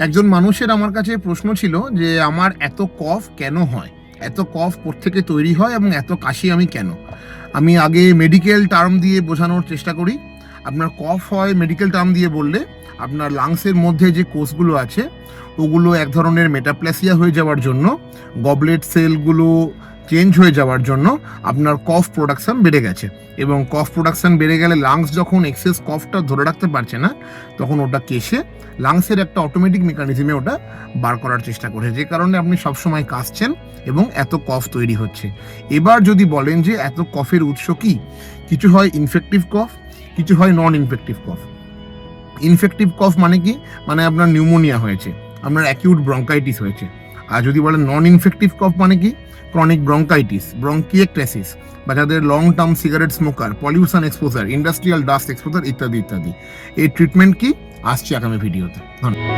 একজন মানুষের আমার কাছে প্রশ্ন ছিল যে, আমার এত কফ কেন হয়? এত কফ থেকে তৈরি হয় এবং এত কাশি আমি কেন? আমি আগে মেডিকেল টার্ম দিয়ে বোঝানোর চেষ্টা করি। আপনার কফ হয় মেডিকেল টার্ম দিয়ে বললে, আপনার লাংসের মধ্যে যে কোষগুলো আছে, ওগুলো এক ধরনের মেটাপ্লেসিয়া হয়ে যাওয়ার জন্য গবলেট সেলগুলো চেঞ্জ হয়ে যাওয়ার জন্য আপনার কফ প্রোডাকশন বেড়ে গেছে। এবং কফ প্রোডাকশান বেড়ে গেলে লাংস যখন এক্সেস কফটা ধরে রাখতে পারছে না, তখন ওটা কেসে লাংসের একটা অটোমেটিক মেকানিজমে ওটা বার করার চেষ্টা করছে যে কারণে আপনি সবসময় কাশছেন এবং এত কফ তৈরি হচ্ছে। এবার যদি বলেন যে এত কফের উৎস কি, কিছু হয় ইনফেক্টিভ কফ কিছু হয় নন ইনফেক্টিভ কফ ইনফেক্টিভ কফ মানে কি? মানে আপনার নিউমোনিয়া হয়েছে, আপনার অ্যাকিউট ব্রঙ্কাইটিস হয়েছে। আর যদি বলেন নন ইনফেক্টিভ কফ মানে কি? ক্রনিক ব্রঙ্কাইটিস ব্রঙ্কিয়েক্টেসিস বা যাদের long term cigarette smoker pollution exposure industrial dust exposure ইত্যাদি ইত্যাদি। এই ট্রিটমেন্ট কি? আসছে আগামী ভিডিওতে ধন্যবাদ।